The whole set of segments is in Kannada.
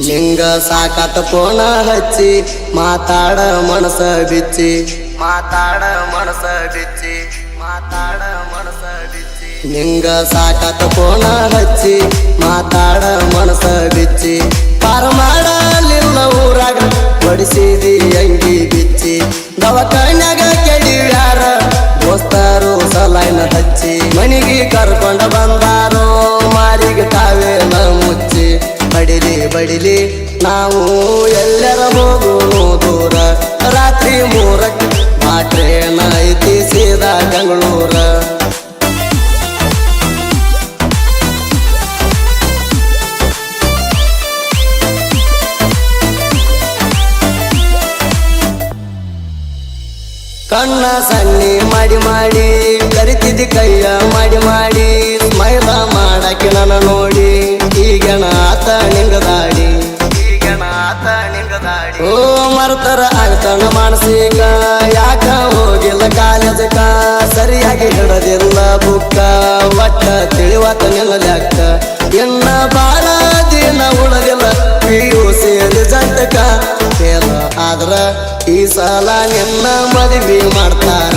ನಿಂಗ ಸಾಕಾತ ಪೋಣ ಹಚ್ಚಿ, ಮಾತಾಡ ಮನಸ ಬಿಚ್ಚಿ. ಮಾತಾಡ ಮನಸ ಬಿಚ್ಚಿ, ಮಾತಾಡ ಮನಸ ಬಿಚ್ಚಿ. ನಿಂಗ ಸಾಕಾತ ಪೋಣ ಹಚ್ಚಿ, ಮಾತಾಡ ಮನಸ ಬಿಚ್ಚಿ. ಪಾರ ಮಾಡಲಿಲ್ಲ ಊರಾಗ, ಬಡಿಸಿದಿ ಅಂಗಿ ಬಿಚ್ಚಿ. ದವಾಖಾನ್ಯಾಗ ಕೆಡಿವ್ಯಾರ ದೋಸ್ತರು ಸಲೈನ ಹಚ್ಚಿ. ಮನಿಗೆ ಕರ್ಕೊಂಡ ಬಂದಾರೋ, ಮಾರಿಗೆ ತಾವೇನ ಮುಚ್ಚಿ. ಬಡಿಲಿ ಬಡಿಲಿ. ನಾವು ಎಲ್ಲರ ದೂರ. ರಾತ್ರಿ ಮೂರಕ್ಕೆ ಆ ಕಣ್ಣ ಸನ್ನಿ ಮಾಡಿ ಮಾಡಿ, ಕರಿತಿದ್ದಿ ಕೈಯ ಮಾಡಿ ಮಾಡಿ. ಮರ್ತರ ಆಗ್ತಾನ ಮಾನಸಿಕ ಯಾಕ ಹೋಗಿಲ್ಲ ಕಾಲೇಜಕ ಸರಿಯಾಗಿ ಹಿಡದಿಲ್ಲ ಬುಕ್ಕ. ಒಟ್ಟ ತಿಳಿವಾತ ನಿಲ್ಲಲ್ಯಾಕ ಎನ್ನ ಬಾಳ ದಿನ ಉಳದಿಲ್ಲ. ಪಿ ಯು ಸಿ ರಿಸಲ್ಟ್ಕ ಫೇಲ್ ಆದ್ರ ಈ ಸಲ ನಿನ್ನ ಮದುವೆ ಮಾಡ್ತಾರ.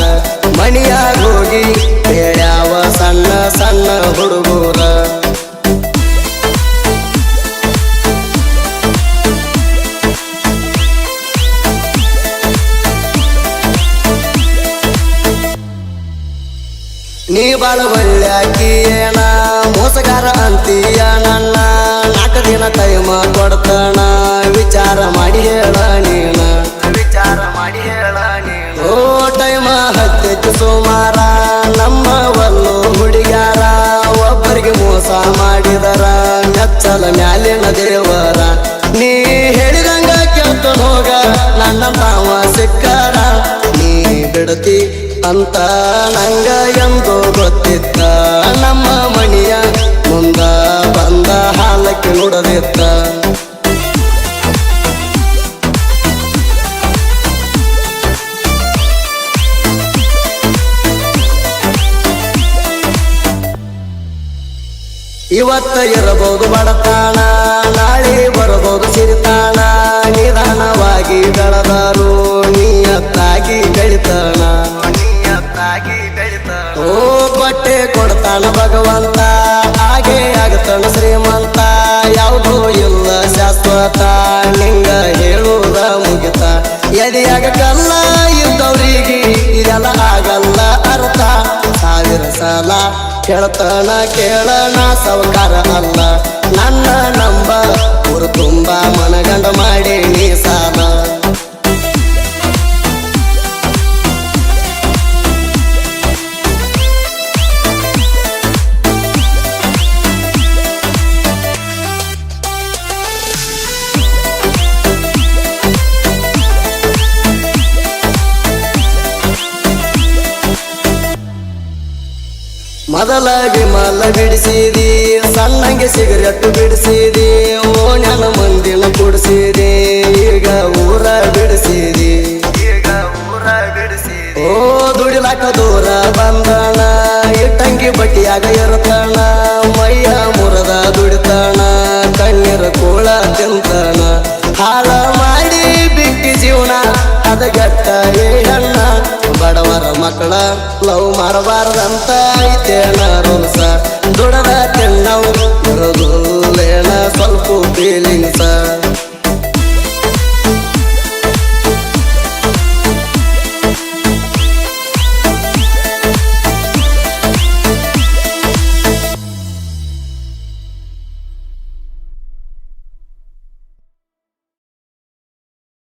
ಬಾಳ ಏನ ಮೋಸಗಾರ ಅಂತೀಯ ನನ್ನ. ನಾಲ್ಕು ದಿನ ಟೈಮ ಕೊಡ್ತಾನ. ವಿಚಾರ ಮಾಡಿ ಹೇಳ ನೀನ. ವಿಚಾರ ಮಾಡಿ ಹೇಳ ನೀನು. ಓ ಟೈಮ ಹತ್ತೈತಿ ಸುಮಾರ. ನಮ್ಮ ಒಂದು ಹುಡುಗ್ಯಾರ. ಒಬ್ಬರಿಗೆ ಮೋಸ ಮಾಡಿದರ. ಮೆಚ್ಚಲ ಮ್ಯಾಲಿನ ದೇವರ. ನೀ ಹೇಳಿದಂಗ ಕೇಳ್ತ ಹೋಗ ನನ್ನ ಮಾವ ಸಿಕ್ಕಾರ. ನೀ ಬಿಡತಿ ಅಂತ ನಂಗ ಎಂದು ಗೊತ್ತಿತ್ತ ನಮ್ಮ ಮಣಿಯ ಮುಂದ ಬಂದ ಹಾಲಕ್ಕೆ ನೋಡದಿತ್ತ ಇವತ್ತ ಇರಬಹುದು ಬಡತಾಣ, ನಾಳೆ ಬರಬಹುದು ಸಿರಿತಾಣ, ನಿಧಾನವಾಗಿ ಕೇಳ್ತಾನ ಕೇಳಣ ಸವಕಾರ ಅಲ್ಲ ನನ್ನ ನಂಬ. ಊರು ತುಂಬ ಮನಗಂಡ ಮೊದಲ ವಿಮಲ ಬಿಡಿಸಿದಿ, ಸಣ್ಣಂಗೆ ಸಿಗರೆಟ್ ಬಿಡಿಸಿದಿ, ಓಣ್ಯನ ಮಂದಿನ ಕೊಡಿಸಿದಿ, ಈಗ ಊರ ಬಿಡಿಸಿದಿ. ಈಗ ಊರ ಬಿಡಿಸಿದಿ ಓ, ದುಡಿಲಾಕ ದೂರ ಬಂದಣ ಇಟ್ಟಂಗಿ ಬಟ್ಟಿಯಾಗ ಇರ್ತಾನ ಮೈಯ ಮುರದ ದುಡಿತಾಣ ಕಣ್ಣೀರ ಕೂಳ ತಿಂತಾಣ ಹಾಳ ಮಾಡಿ ಬಿಟ್ಟಿ ಜೀವನ, ಅದಗಟ್ಟ ಏಳಣ್ಣ ಬಡವರ ಮಕ್ಕಳ ಲವ್ ಮಾಡಬಾರ್ದಂತ ಐತೇನ ರೂಲ್ಸ ದುಡದ ತಿನ್ನವು ಇರೋದು